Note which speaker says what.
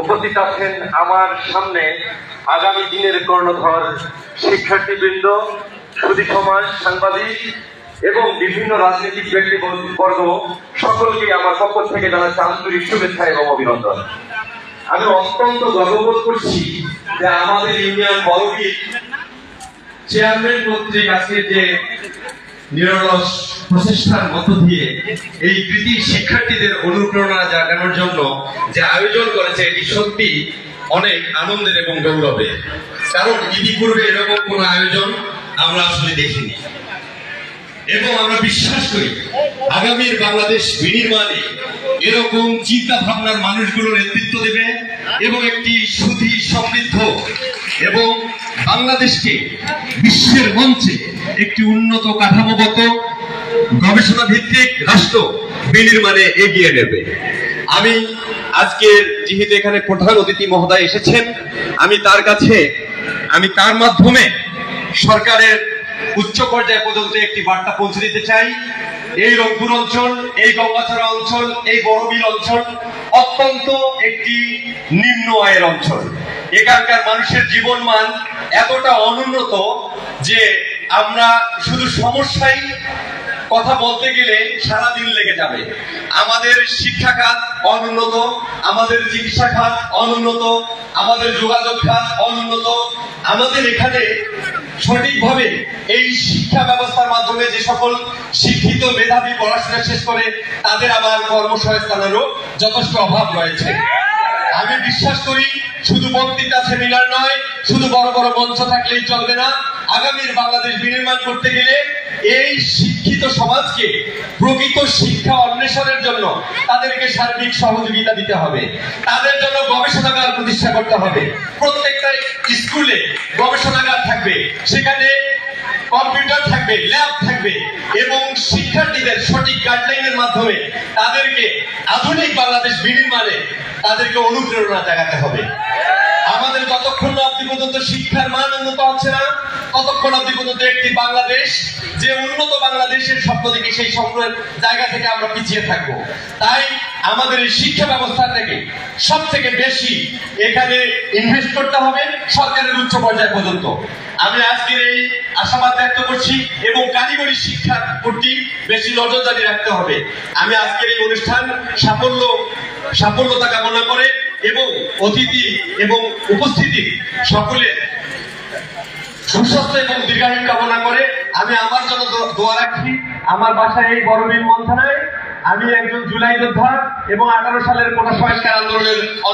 Speaker 1: উপস্থিত আছেন আমার সামনে আগামী দিনের কর্ণধর শিক্ষার্থীবৃন্দ, সুদী সমাজ সাংবাদিক এবং বিভিন্ন রাজনৈতিক ব্যক্তিবর্গ, সকলকে আমার পক্ষ থেকে জানাচ্ছি আন্তরিক শুভেচ্ছা এবং অভিনন্দন। আমি অত্যন্ত গর্ববোধ করছি যে আমাদের ইউনিয়ন বড়বীর চেয়ারম্যান কর্তৃক আজকে যে নিরলস প্রচেষ্টার মধ্য দিয়ে এই কৃতি শিক্ষার্থীদের অনুপ্রেরণা জাগানোর জন্য যে আয়োজন করেছে, এটি সত্যি অনেক আনন্দের এবং গৌরবের। কারণ ইতিপূর্বে এরকম কোন আয়োজন আমরা আসলে দেখিনি। এবং আমরা বিশ্বাস করি, আগামীর বাংলাদেশ বিনির্মাণে এরকম চিন্তা ভাবনার মানুষগুলো নেতৃত্ব দেবে এবং একটি সুধী সমৃদ্ধ এবং বাংলাদেশকে বিশ্বের মঞ্চে একটি উন্নত কাঠামোগত গবেষণা ভিত্তিক রাষ্ট্র বিনির্মাণে এগিয়ে নেবে। আমি আজকের যেহেতু এখানে প্রধান অতিথি মহোদয় এসেছেন, আমি তার কাছে, আমি তার মাধ্যমে সরকারের উচ্চ পর্যায় পর্যন্ত একটি বার্তা পৌঁছে দিতে চাই। এই রংপুর অঞ্চল, এই গঙ্গাছড়া অঞ্চল, এই বড়বিল অঞ্চল অত্যন্ত একটি নিম্ন আয়ের অঞ্চল। এখানকার মানুষের জীবন মান এতটা অনুন্নত যে আমরা শুধু সমস্যাই কথা বলতে গেলে সারা দিন লেগে যাবে। আমাদের শিক্ষা খাত অনুন্নত, আমাদের চিকিৎসা খাত অনুন্নত, আমাদের যোগাযোগ খাত অনুন্নত। আমাদের এখানে সঠিকভাবে এই শিক্ষা ব্যবস্থার মাধ্যমে যে সকল শিক্ষিত মেধাবী পড়াশোনা শেষ করে, তাদের আবার কর্মসংস্থানেরও যথেষ্ট অভাব রয়েছে। আমি বিশ্বাস করি, শুধু বক্তৃতা, সেমিনার নয়, শুধু বড় বড় মঞ্চ থাকলেই চলবে না। আগামীর বাংলাদেশ বিনির্মাণ করতে গেলে এই শিক্ষিত সমাজকে প্রকৃত শিক্ষা অন্বেষণের জন্য তাদেরকে সার্বিক সহযোগিতা দিতে হবে। তাদের জন্য গবেষণাগার প্রতিষ্ঠা করতে হবে। প্রত্যেকটা স্কুলে গবেষণাগার থাকবে। সেখানে কম্পিউটার থাকবে, ল্যাব থাকবে এবং শিক্ষার্থীদের সঠিক গাইডলাইনের মাধ্যমে তাদেরকে আধুনিক বাংলাদেশ বিনির্মাণে তাদেরকে অনুপ্রেরণা জাগাতে হবে। আমাদের যতক্ষণ অব্দি পর্যন্ত শিক্ষার মান উন্নত হচ্ছে না, ততক্ষণ অব্দি পর্যন্ত একটি বাংলাদেশ, যে উন্নত বাংলাদেশের স্বপ্ন দেখি সেই স্বপ্নের জায়গা থেকে আমরা পিছিয়ে থাকব। তাই আমাদের এই শিক্ষা ব্যবস্থা থেকে সব থেকে বেশি এখানে ইনভেস্ট করতে হবে সরকারের উচ্চ পর্যায় পর্যন্ত। আমি আজকের এই আশাবাদ ব্যক্ত করছি এবং কারিগরি শিক্ষার প্রতি বেশি নজরদারি রাখতে হবে। আমি আজকের এই অনুষ্ঠান সাফল্য, সাফল্যতা কামনা করে এবং অতিথি এবং উপস্থিতি সকলে সুস্বাস্থ্য এবং দীর্ঘায়ু কামনা করে আমি আমার জন্য দোয়া রাখছি। আমার বাসায় এই বড়বীর মন্থনায় আমি একজন জুলাই যোদ্ধা এবং আঠারো সালের কোটা সংস্কার আন্দোলনের